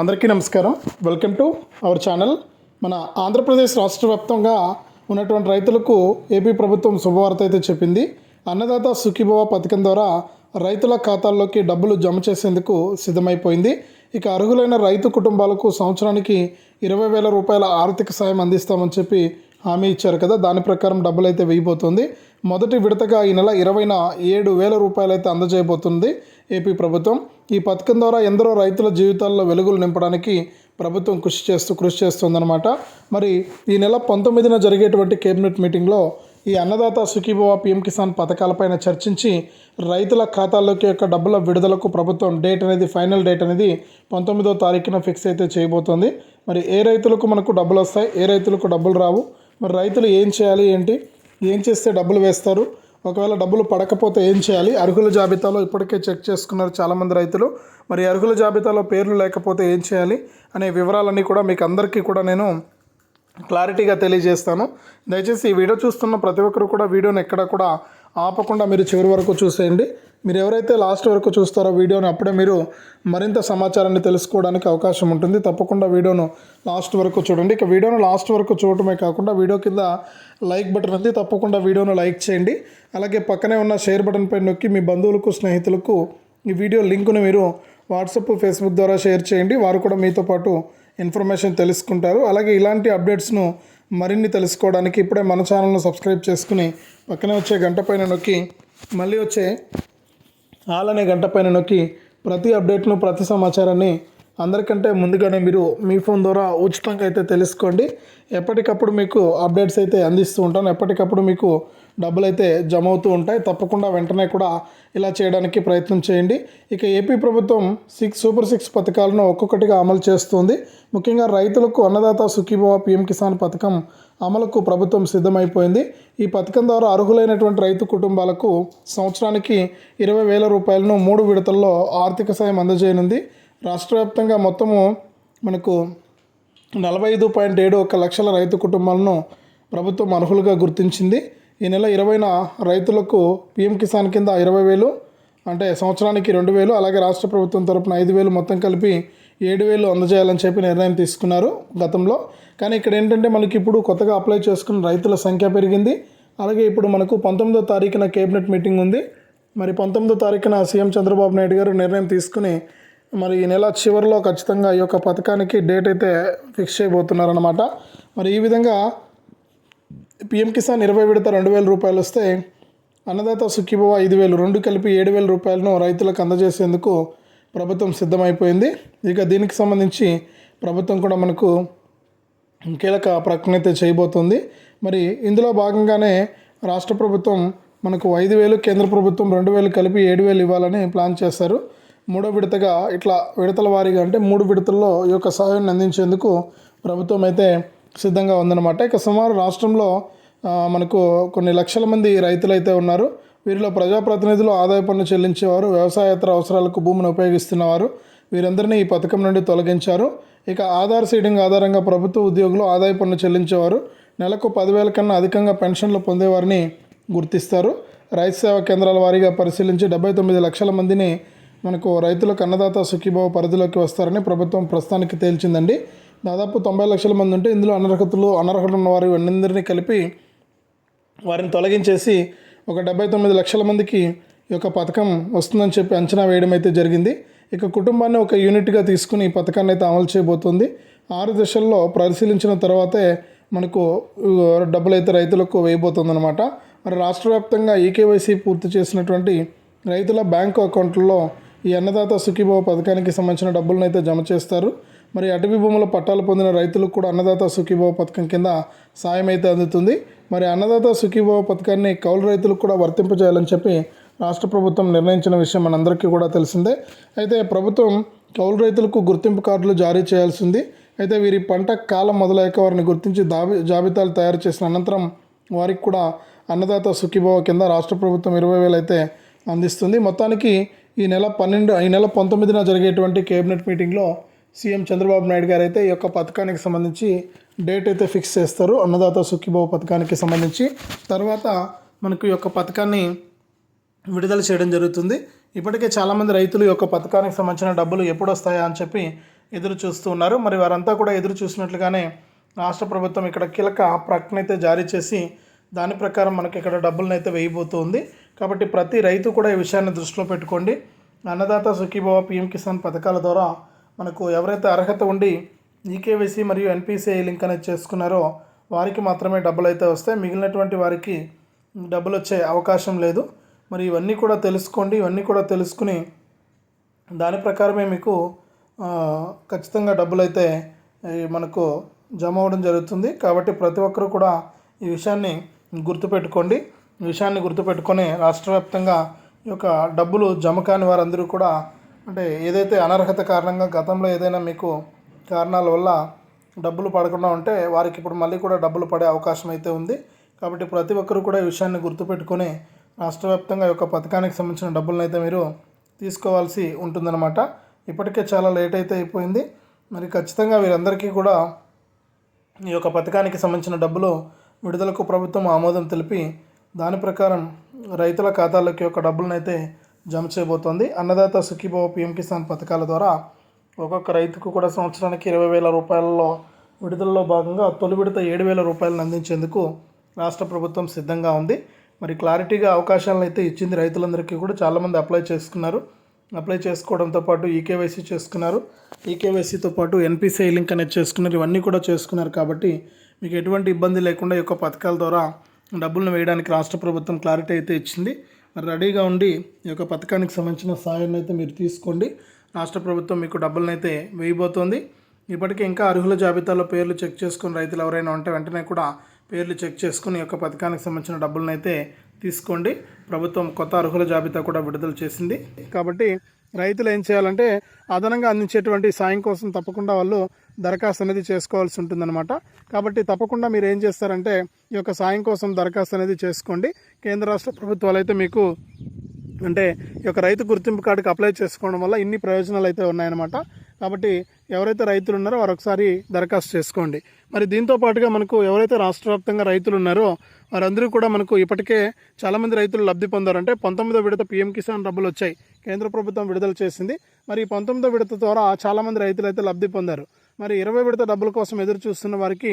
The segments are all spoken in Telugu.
అందరికీ నమస్కారం. వెల్కమ్ టు అవర్ ఛానల్ మన ఆంధ్రప్రదేశ్ రాష్ట్ర వ్యాప్తంగా ఉన్నటువంటి రైతులకు ఏపీ ప్రభుత్వం శుభవార్త అయితే చెప్పింది. అన్నదాత సుఖీభవ పథకం ద్వారా రైతుల ఖాతాల్లోకి డబ్బులు జమ చేసేందుకు సిద్ధమైపోయింది. ఇక అర్హులైన రైతు కుటుంబాలకు సంవత్సరానికి ఇరవై వేల రూపాయల ఆర్థిక సాయం అందిస్తామని చెప్పి హామీ ఇచ్చారు కదా. దాని ప్రకారం డబ్బులు అయితే వేయబోతోంది. మొదటి విడతగా ఈ నెల ఇరవైన ఏడు వేల రూపాయలు అయితే అందజేయబోతుంది ఏపీ ప్రభుత్వం. ఈ పథకం ద్వారా ఎందరో రైతుల జీవితాల్లో వెలుగులు నింపడానికి ప్రభుత్వం కృషి చేస్తూ కృషి చేస్తుందన్నమాట. మరి ఈ నెల పంతొమ్మిదిన జరిగేటువంటి కేబినెట్ మీటింగ్లో ఈ అన్నదాత సుఖీభవ పిఎం కిసాన్ పథకాలపైన చర్చించి రైతుల ఖాతాల్లోకి యొక్క డబ్బుల విడుదలకు ప్రభుత్వం డేట్ అనేది ఫైనల్ డేట్ అనేది పంతొమ్మిదో తారీఖున ఫిక్స్ అయితే చేయబోతోంది. మరి ఏ రైతులకు మనకు డబ్బులు వస్తాయి? ఏ రైతులకు డబ్బులు రావు? మరి రైతులు ఏం చేయాలి ఏంటి? ఏం చేస్తే డబ్బులు వేస్తారు? ఒకవేళ డబ్బులు పడకపోతే ఏం చేయాలి? అర్హుల జాబితాలో ఇప్పటికే చెక్ చేసుకున్నారు చాలామంది రైతులు. మరి అర్హుల జాబితాలో పేర్లు లేకపోతే ఏం చేయాలి? అనే వివరాలన్నీ కూడా మీకు అందరికీ కూడా నేను క్లారిటీగా తెలియజేస్తాను. దయచేసి ఈ వీడియో చూస్తున్న ప్రతి ఒక్కరు కూడా వీడియోని ఎక్కడ కూడా ఆపకుండా మీరు చివరి వరకు చూసేయండి. మీరు ఎవరైతే లాస్ట్ వరకు చూస్తారో వీడియోని అప్పుడే మీరు మరింత సమాచారాన్ని తెలుసుకోవడానికి అవకాశం ఉంటుంది. తప్పకుండా వీడియోను లాస్ట్ వరకు చూడండి. ఇక వీడియోను లాస్ట్ వరకు చూడటమే కాకుండా వీడియో కింద లైక్ బటన్ ఉంది. తప్పకుండా వీడియోను లైక్ చేయండి. అలాగే పక్కనే ఉన్న షేర్ బటన్ పై నొక్కి మీ బంధువులకు స్నేహితులకు ఈ వీడియో లింకును మీరు వాట్సాప్ ఫేస్బుక్ ద్వారా షేర్ చేయండి. వారు కూడా మీతో పాటు ఇన్ఫర్మేషన్ తెలుసుకుంటారు. అలాగే ఇలాంటి అప్డేట్స్ను మరిన్ని తెలుసుకోవడానికి ఇప్పుడే మన ఛానల్ను సబ్స్క్రైబ్ చేసుకుని పక్కనే వచ్చే గంట పైన నొక్కి మళ్ళీ వచ్చే ఆల్ అనే గంట పైన నొక్కి ప్రతి అప్డేట్ను ప్రతి సమాచారాన్ని అందరికంటే ముందుగానే మీరు మీ ఫోన్ ద్వారా ఉచితంగా అయితే తెలుసుకోండి. ఎప్పటికప్పుడు మీకు అప్డేట్స్ అయితే అందిస్తూ ఉంటాను. ఎప్పటికప్పుడు మీకు డబ్బులు అయితే జమ అవుతూ ఉంటాయి. తప్పకుండా వెంటనే కూడా ఇలా చేయడానికి ప్రయత్నం చేయండి. ఇక ఏపీ ప్రభుత్వం సిక్స్ సూపర్ సిక్స్ పథకాలను ఒక్కొక్కటిగా అమలు చేస్తుంది. ముఖ్యంగా రైతులకు అన్నదాత సుఖీభవ పిఎం కిసాన్ పథకం అమలుకు ప్రభుత్వం సిద్ధమైపోయింది. ఈ పథకం ద్వారా అర్హులైనటువంటి రైతు కుటుంబాలకు సంవత్సరానికి ఇరవై వేల రూపాయలను మూడు విడతల్లో ఆర్థిక సాయం అందజేయనుంది. రాష్ట్ర వ్యాప్తంగా మొత్తము మనకు నలభై ఐదు పాయింట్ ఏడు ఒక లక్షల రైతు కుటుంబాలను ప్రభుత్వం అర్హులుగా గుర్తించింది. ఈ నెల ఇరవైన రైతులకు పిఎం కిసాన్ కింద ఇరవై వేలు అంటే సంవత్సరానికి రెండు వేలు అలాగే రాష్ట్ర ప్రభుత్వం తరపున ఐదు వేలు మొత్తం కలిపి ఏడు వేలు అందజేయాలని చెప్పి నిర్ణయం తీసుకున్నారు గతంలో. కానీ ఇక్కడ ఏంటంటే మనకి ఇప్పుడు కొత్తగా అప్లై చేసుకున్న రైతుల సంఖ్య పెరిగింది. అలాగే ఇప్పుడు మనకు పంతొమ్మిదో తారీఖున కేబినెట్ మీటింగ్ ఉంది. మరి పంతొమ్మిదో తారీఖున సీఎం చంద్రబాబు నాయుడు గారు నిర్ణయం తీసుకుని మరి ఈ నెల చివరిలో ఖచ్చితంగా ఈ యొక్క పథకానికి డేట్ అయితే ఫిక్స్ చేయబోతున్నారన్నమాట. మరి ఈ విధంగా పిఎం కిసాన్ ఇరవై విడత రెండు వేల రూపాయలు వస్తే అన్నదాత సుఖీభవ ఐదు వేలు రెండు కలిపి ఏడు వేల రూపాయలను రైతులకు అందజేసేందుకు ప్రభుత్వం సిద్ధమైపోయింది. ఇక దీనికి సంబంధించి ప్రభుత్వం కూడా మనకు కీలక ప్రకటన అయితే చేయబోతుంది. మరి ఇందులో భాగంగానే రాష్ట్ర ప్రభుత్వం మనకు ఐదు వేలు కేంద్ర ప్రభుత్వం రెండు వేలు కలిపి ఏడు వేలు ఇవ్వాలని ప్లాన్ చేశారు. మూడో విడతగా ఇట్లా విడతల వారీగా అంటే మూడు విడతల్లో ఈ యొక్క సహాయాన్ని అందించేందుకు ప్రభుత్వం అయితే సిద్ధంగా ఉందన్నమాట. ఇక సుమారు రాష్ట్రంలో మనకు కొన్ని లక్షల మంది రైతులు అయితే ఉన్నారు. వీరిలో ప్రజాప్రతినిధులు ఆదాయ పన్ను చెల్లించేవారు వ్యవసాయేతర అవసరాలకు భూమిని ఉపయోగిస్తున్నవారు. వీరందరినీ ఈ పథకం నుండి తొలగించారు. ఇక ఆధార్ సీడింగ్ ఆధారంగా ప్రభుత్వ ఉద్యోగులు ఆదాయ పన్ను చెల్లించేవారు. నెలకు పదివేల కన్నా అధికంగా పెన్షన్లు పొందేవారిని గుర్తిస్తారు. రైతు సేవా కేంద్రాల వారీగా పరిశీలించి డెబ్బై తొమ్మిది లక్షల మందిని మనకు రైతులకు అన్నదాత సుఖీభావ పరిధిలోకి వస్తారని ప్రభుత్వం ప్రస్తుతానికి తేల్చిందండి. దాదాపు తొంభై లక్షల మంది ఉంటే ఇందులో అనర్హతలు అనర్హత ఉన్న వారి అందరినీ కలిపి వారిని తొలగించేసి ఒక డెబ్బై తొమ్మిది లక్షల మందికి ఈ యొక్క పథకం వస్తుందని చెప్పి అంచనా వేయడం అయితే జరిగింది. ఇక కుటుంబాన్ని ఒక యూనిట్గా తీసుకుని ఈ పథకాన్ని అయితే అమలు చేయబోతుంది. ఆరు దశల్లో పరిశీలించిన తర్వాతే మనకు డబ్బులు అయితే రైతులకు వేయబోతుందన్నమాట. మరి రాష్ట్ర వ్యాప్తంగా ఈకేవైసీ పూర్తి చేసినటువంటి రైతుల బ్యాంకు అకౌంట్లలో ఈ అన్నదాత సుఖీభావ పథకానికి సంబంధించిన డబ్బులను అయితే జమ చేస్తారు. మరి అటవీ భూముల పట్టాలు పొందిన రైతులకు కూడా అన్నదాత సుఖీభావ పథకం కింద సాయం అయితే అందుతుంది. మరి అన్నదాత సుఖీభావ పథకాన్ని కౌలు రైతులకు కూడా వర్తింపజేయాలని చెప్పి రాష్ట్ర ప్రభుత్వం నిర్ణయించిన విషయం మనందరికీ కూడా తెలిసిందే. అయితే ప్రభుత్వం కౌలు రైతులకు గుర్తింపు కార్డులు జారీ చేయాల్సింది. అయితే వీరి పంట కాలం మొదలయ్యాక వారిని గుర్తించి దాబి జాబితాలు తయారు చేసిన అనంతరం వారికి కూడా అన్నదాత సుఖీభావ కింద రాష్ట్ర ప్రభుత్వం ఇరవై వేలు అయితే అందిస్తుంది. మొత్తానికి ఈ నెల పన్నెండు ఈ నెల పంతొమ్మిదిన జరిగేటువంటి కేబినెట్ మీటింగ్లో సీఎం చంద్రబాబు నాయుడు గారు అయితే ఈ యొక్క పథకానికి సంబంధించి డేట్ అయితే ఫిక్స్ చేస్తారు. అన్నదాత సుఖీభావ పథకానికి సంబంధించి. తర్వాత మనకు ఈ యొక్క పథకాన్ని విడుదల చేయడం జరుగుతుంది. ఇప్పటికే చాలామంది రైతులు ఈ యొక్క పథకానికి సంబంధించిన డబ్బులు ఎప్పుడు వస్తాయా అని చెప్పి ఎదురు చూస్తూ ఉన్నారు. మరి వారంతా కూడా ఎదురు చూసినట్లుగానే రాష్ట్ర ప్రభుత్వం ఇక్కడ కీలక ప్రకటన అయితే జారీ చేసి దాని ప్రకారం మనకి ఇక్కడ డబ్బులను అయితే వేయబోతుంది కాబట్టి ప్రతి రైతు కూడా ఈ విషయాన్ని దృష్టిలో పెట్టుకోండి. అన్నదాత సుఖీభావ పిఎం కిసాన్ పథకాల ద్వారా మనకు ఎవరైతే అర్హత ఉండి ఈకేవైసీ మరియు ఎన్పిసిఐ లింక్ అనేది చేసుకున్నారో వారికి మాత్రమే డబ్బులు అయితే వస్తాయి. మిగిలినటువంటి వారికి డబ్బులు వచ్చే అవకాశం లేదు. మరి ఇవన్నీ కూడా తెలుసుకోండి. ఇవన్నీ కూడా తెలుసుకుని దాని ప్రకారమే మీకు ఖచ్చితంగా డబ్బులు అయితే మనకు జమ అవ్వడం జరుగుతుంది. కాబట్టి ప్రతి ఒక్కరు కూడా ఈ విషయాన్ని గుర్తుపెట్టుకోండి. ఈ విషయాన్ని గుర్తుపెట్టుకొని రాష్ట్ర వ్యాప్తంగా ఈ యొక్క డబ్బులు జమ కాని వారందరూ కూడా అంటే ఏదైతే అనర్హత కారణంగా గతంలో ఏదైనా మీకు కారణాల వల్ల డబ్బులు పడకుండా ఉంటే వారికి ఇప్పుడు మళ్ళీ కూడా డబ్బులు పడే అవకాశం అయితే ఉంది. కాబట్టి ప్రతి ఒక్కరు కూడా ఈ విషయాన్ని గుర్తుపెట్టుకొని రాష్ట్ర వ్యాప్తంగా ఈ యొక్క పథకానికి సంబంధించిన డబ్బులను అయితే మీరు తీసుకోవాల్సి ఉంటుందన్నమాట. ఇప్పటికే చాలా లేట్ అయితే అయిపోయింది. మరి ఖచ్చితంగా వీరందరికీ కూడా ఈ యొక్క పథకానికి సంబంధించిన డబ్బులు విడుదలకు ప్రభుత్వం ఆమోదం తెలిపి దాని ప్రకారం రైతుల ఖాతాలోకి యొక్క డబ్బులను అయితే జమ చేయబోతోంది. అన్నదాత సుఖీభావ పిఎం కిసాన్ పథకాల ద్వారా ఒక్కొక్క రైతుకు కూడా సంవత్సరానికి ఇరవై వేల రూపాయలలో విడుదలలో భాగంగా తొలి విడత ఏడు వేల రూపాయలను అందించేందుకు రాష్ట్ర ప్రభుత్వం సిద్ధంగా ఉంది. మరి క్లారిటీగా అవకాశాలను అయితే ఇచ్చింది రైతులందరికీ కూడా చాలామంది అప్లై చేసుకున్నారు. అప్లై చేసుకోవడంతో పాటు ఈకేవైసీ చేసుకున్నారు. ఈకేవైసీతో పాటు ఎన్పిసిఐ లింక్ అనేది చేసుకున్నారు. ఇవన్నీ కూడా చేసుకున్నారు కాబట్టి మీకు ఎటువంటి ఇబ్బంది లేకుండా ఈ యొక్క పథకాల ద్వారా డబ్బులను వేయడానికి రాష్ట్ర ప్రభుత్వం క్లారిటీ అయితే ఇచ్చింది. మరి రెడీగా ఉండి ఈ యొక్క పథకానికి సంబంధించిన సాయాన్ని అయితే మీరు తీసుకోండి. రాష్ట్ర ప్రభుత్వం మీకు డబ్బులను అయితే వేయబోతోంది. ఇప్పటికే ఇంకా అర్హుల జాబితాలో పేర్లు చెక్ చేసుకుని రైతులు ఎవరైనా ఉంటే వెంటనే కూడా పేర్లు చెక్ చేసుకుని ఈ యొక్క పథకానికి సంబంధించిన డబ్బులను అయితే తీసుకోండి. ప్రభుత్వం కొత్త అర్హుల జాబితా కూడా విడుదల చేసింది. కాబట్టి రైతులు ఏం చేయాలంటే అదనంగా అందించేటువంటి సాయం కోసం తప్పకుండా వాళ్ళు దరఖాస్తు అనేది చేసుకోవాల్సి ఉంటుందన్నమాట. కాబట్టి తప్పకుండా మీరు ఏం చేస్తారంటే ఈ యొక్క సాయం కోసం దరఖాస్తు అనేది చేసుకోండి. కేంద్ర రాష్ట్ర ప్రభుత్వాలు అయితే మీకు అంటే ఈ యొక్క రైతు గుర్తింపు కార్డుకి అప్లై చేసుకోవడం వల్ల ఇన్ని ప్రయోజనాలు అయితే ఉన్నాయన్నమాట. కాబట్టి ఎవరైతే రైతులు ఉన్నారో వారు ఒకసారి దరఖాస్తు చేసుకోండి. మరి దీంతో పాటుగా మనకు ఎవరైతే రాష్ట్ర వ్యాప్తంగా రైతులు ఉన్నారో వారందరూ కూడా మనకు ఇప్పటికే చాలామంది రైతులు లబ్ధి పొందారంటే పంతొమ్మిదో విడత పీఎం కిసాన్ డబ్బులు వచ్చాయి. కేంద్ర ప్రభుత్వం విడుదల చేసింది. మరి ఈ పంతొమ్మిదో విడత ద్వారా చాలామంది రైతులు అయితే లబ్ధి పొందారు. మరి ఇరవై విడత డబ్బుల కోసం ఎదురు చూస్తున్న వారికి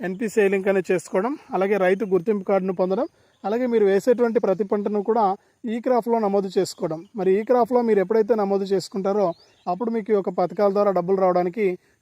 ఎన్పిసిఐ లింక్ అనేది చేసుకోవడం అలాగే రైతు గుర్తింపు కార్డును పొందడం అలాగే మీరు వేసేటువంటి ప్రతి పంటను కూడా ఈ క్రాఫ్లో నమోదు చేసుకోవడం. మరి ఈ క్రాఫ్లో మీరు ఎప్పుడైతే నమోదు చేసుకుంటారో అప్పుడు మీకు ఈ యొక్క పథకాల ద్వారా డబ్బులు రావడానికి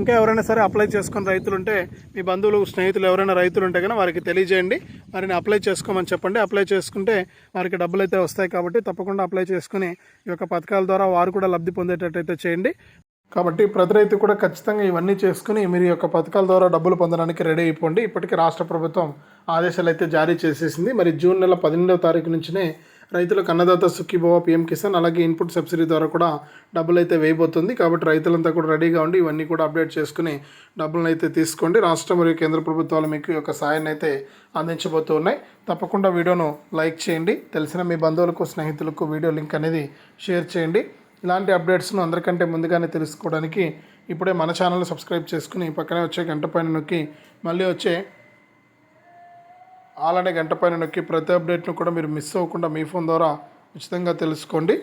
ఇంకా ఎవరైనా సరే అప్లై చేసుకుని రైతులు ఉంటే మీ బంధువులు స్నేహితులు ఎవరైనా రైతులు ఉంటే కనుక వారికి తెలియజేయండి. వారిని అప్లై చేసుకోమని చెప్పండి. అప్లై చేసుకుంటే వారికి డబ్బులు అయితే వస్తాయి కాబట్టి తప్పకుండా అప్లై చేసుకుని ఈ యొక్క పథకాల ద్వారా వారు కూడా లబ్ధి పొందేటట్టయితే చేయండి. కాబట్టి ప్రతి రైతు కూడా ఖచ్చితంగా ఇవన్నీ చేసుకుని మీరు ఈ యొక్క పథకాల ద్వారా డబ్బులు పొందడానికి రెడీ అయిపోండి. ఇప్పటికీ రాష్ట్ర ప్రభుత్వం ఆదేశాలు అయితే జారీ చేసేసింది. మరి జూన్ నెల పన్నెండవ తారీఖు నుంచినే రైతులకు అన్నదాత సుఖీభవ పిఎం కిసాన్ అలాగే ఇన్పుట్ సబ్సిడీ ద్వారా కూడా డబ్బులు అయితే వేయబోతుంది. కాబట్టి రైతులంతా కూడా రెడీగా ఉండి ఇవన్నీ కూడా అప్డేట్ చేసుకుని డబ్బులను అయితే తీసుకోండి. రాష్ట్ర మరియు కేంద్ర ప్రభుత్వాలు మీకు ఈ యొక్క సాయాన్ని అయితే అందించబోతూ ఉన్నాయి తప్పకుండా వీడియోను లైక్ చేయండి. తెలిసిన మీ బంధువులకు స్నేహితులకు వీడియో లింక్ అనేది షేర్ చేయండి. ఇలాంటి అప్డేట్స్ను అందరికంటే ముందుగానే తెలుసుకోవడానికి ఇప్పుడే మన ఛానల్ సబ్స్క్రైబ్ చేసుకుని పక్కనే వచ్చే గంట పైన నొక్కి మళ్ళీ వచ్చే అలానే గంట పైన నొక్కి ప్రతి అప్డేట్ను కూడా మీరు మిస్ అవ్వకుండా మీ ఫోన్ ద్వారా ఉచితంగా తెలుసుకోండి.